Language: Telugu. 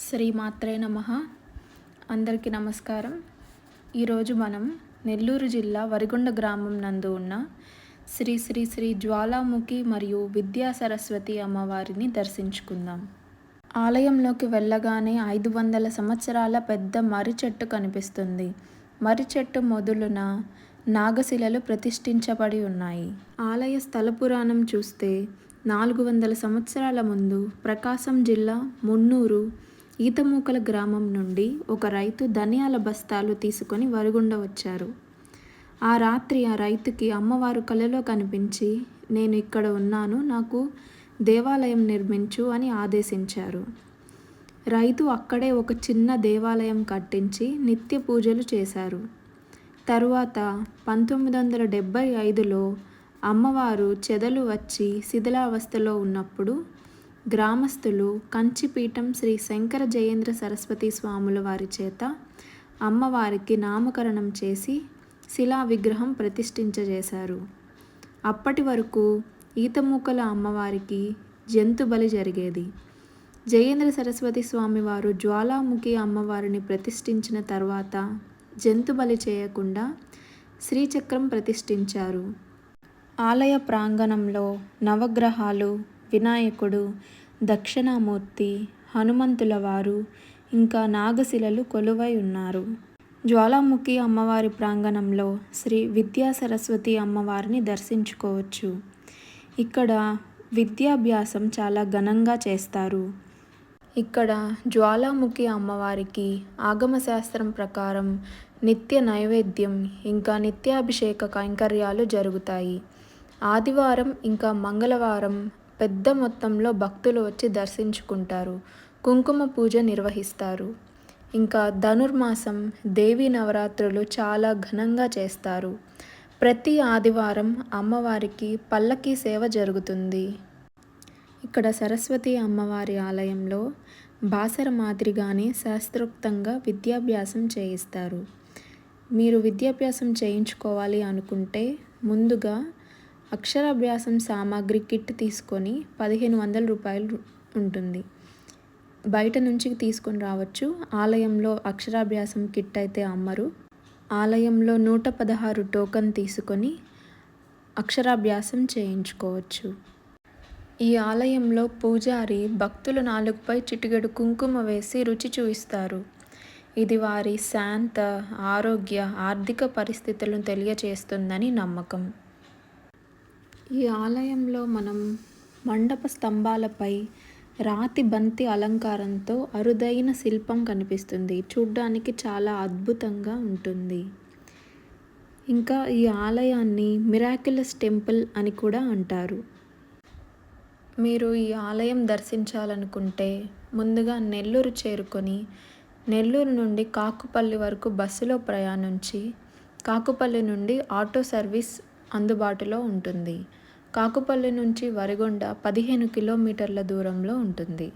శ్రీమాత్రే నమ. అందరికీ నమస్కారం. ఈరోజు మనం నెల్లూరు జిల్లా వరిగొండ గ్రామం నందు ఉన్న శ్రీ శ్రీ శ్రీ జ్వాలాముఖి మరియు విద్యా సరస్వతి అమ్మవారిని దర్శించుకుందాం. ఆలయంలోకి వెళ్ళగానే ఐదు వందల సంవత్సరాల పెద్ద మర్రి చెట్టు కనిపిస్తుంది. మర్రి చెట్టు మొదలున నాగశిలలు ప్రతిష్ఠించబడి ఉన్నాయి. ఆలయ స్థల పురాణం చూస్తే నాలుగు వందల సంవత్సరాల ముందు ప్రకాశం జిల్లా మున్నూరు ఈతమూకల గ్రామం నుండి ఒక రైతు ధనియాల బస్తాలు తీసుకొని వరుగుండ వచ్చారు. ఆ రాత్రి ఆ రైతుకి అమ్మవారు కలలో కనిపించి నేను ఇక్కడ ఉన్నాను నాకు దేవాలయం నిర్మించు అని ఆదేశించారు. రైతు అక్కడే ఒక చిన్న దేవాలయం కట్టించి నిత్య పూజలు చేశారు. తరువాత పంతొమ్మిది వందల డెబ్భై ఐదులో అమ్మవారు చెదలు వచ్చి శిథిలావస్థలో ఉన్నప్పుడు గ్రామస్తులు కంచిపీఠం శ్రీ శంకర జయేంద్ర సరస్వతి స్వాముల వారి చేత అమ్మవారికి నామకరణం చేసి శిలా విగ్రహం ప్రతిష్ఠించజేశారు. అప్పటి వరకు ఈతమూకల అమ్మవారికి జంతు బలి జరిగేది. జయేంద్ర సరస్వతి స్వామి వారు జ్వాలాముఖి అమ్మవారిని ప్రతిష్ఠించిన తర్వాత జంతు బలి చేయకుండా శ్రీచక్రం ప్రతిష్ఠించారు. ఆలయ ప్రాంగణంలో నవగ్రహాలు వినాయకుడు దక్షిణామూర్తి హనుమంతుల వారు ఇంకా నాగశిలలు కొలువై ఉన్నారు. జ్వాలాముఖి అమ్మవారి ప్రాంగణంలో శ్రీ విద్యా సరస్వతి అమ్మవారిని దర్శించుకోవచ్చు. ఇక్కడ విద్యాభ్యాసం చాలా ఘనంగా చేస్తారు. ఇక్కడ జ్వాలాముఖి అమ్మవారికి ఆగమశాస్త్రం ప్రకారం నిత్య నైవేద్యం ఇంకా నిత్యాభిషేక కైంకర్యాలు జరుగుతాయి. ఆదివారం ఇంకా మంగళవారం పెద్ద మొత్తంలో భక్తులు వచ్చి దర్శించుకుంటారు. కుంకుమ పూజ నిర్వహిస్తారు. ఇంకా ధనుర్మాసం దేవి నవరాత్రులు చాలా ఘనంగా చేస్తారు. ప్రతి ఆదివారం అమ్మవారికి పల్లకీ సేవ జరుగుతుంది. ఇక్కడ సరస్వతి అమ్మవారి ఆలయంలో బాసర మాదిరిగానే శాస్త్రోక్తంగా విద్యాభ్యాసం చేయిస్తారు. మీరు విద్యాభ్యాసం చేయించుకోవాలి అనుకుంటే ముందుగా అక్షరాభ్యాసం సామాగ్రి కిట్ తీసుకొని పదిహేను వందల రూపాయలు ఉంటుంది. బయట నుంచి తీసుకొని రావచ్చు. ఆలయంలో అక్షరాభ్యాసం కిట్ అయితే అమ్మరు. ఆలయంలో నూట పదహారు టోకన్ తీసుకొని అక్షరాభ్యాసం చేయించుకోవచ్చు. ఈ ఆలయంలో పూజారి భక్తుల నాలుగుపై చిటికెడు కుంకుమ వేసి రుచి చూయిస్తారు. ఇది వారి శాంత ఆరోగ్య ఆర్థిక పరిస్థితులను తెలియచేస్తుందని నమ్మకం. ఈ ఆలయంలో మనం మండప స్తంభాలపై రాతి బంతి అలంకారంతో అరుదైన శిల్పం కనిపిస్తుంది. చూడ్డానికి చాలా అద్భుతంగా ఉంటుంది. ఇంకా ఈ ఆలయాన్ని మిరాక్యులస్ టెంపుల్ అని కూడా అంటారు. మీరు ఈ ఆలయం దర్శించాలనుకుంటే ముందుగా నెల్లూరు చేరుకొని నెల్లూరు నుండి కాకుపల్లి వరకు బస్సులో ప్రయాణించి కాకుపల్లి నుండి ఆటో సర్వీస్ అందుబాటులో ఉంటుంది. కాకుపల్లి నుంచి వరిగొండ పదిహేను కిలోమీటర్ల దూరంలో ఉంటుంది.